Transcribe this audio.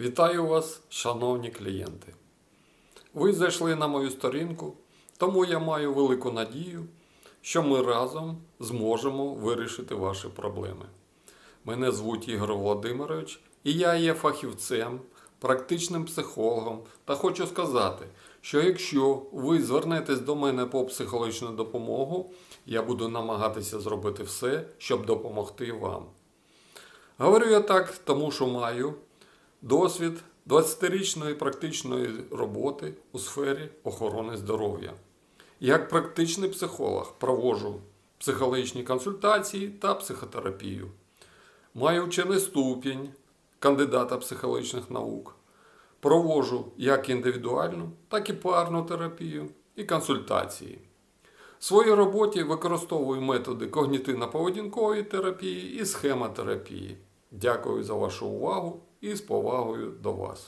Вітаю вас, шановні клієнти. Ви зайшли на мою сторінку, тому я маю велику надію, що ми разом зможемо вирішити ваші проблеми. Мене звуть Ігор Володимирович, і я є фахівцем, практичним психологом та хочу сказати, що якщо ви звернетесь до мене по психологічну допомогу, я буду намагатися зробити все, щоб допомогти вам. Говорю я так, тому що маю досвід 20-річної практичної роботи у сфері охорони здоров'я. Як практичний психолог проводжу психологічні консультації та психотерапію. Маю вчений ступінь кандидата психологічних наук. Проводжу як індивідуальну, так і парну терапію і консультації. В своїй роботі використовую методи когнітивно-поведінкової терапії і схемотерапії. Дякую за вашу увагу і з повагою до вас.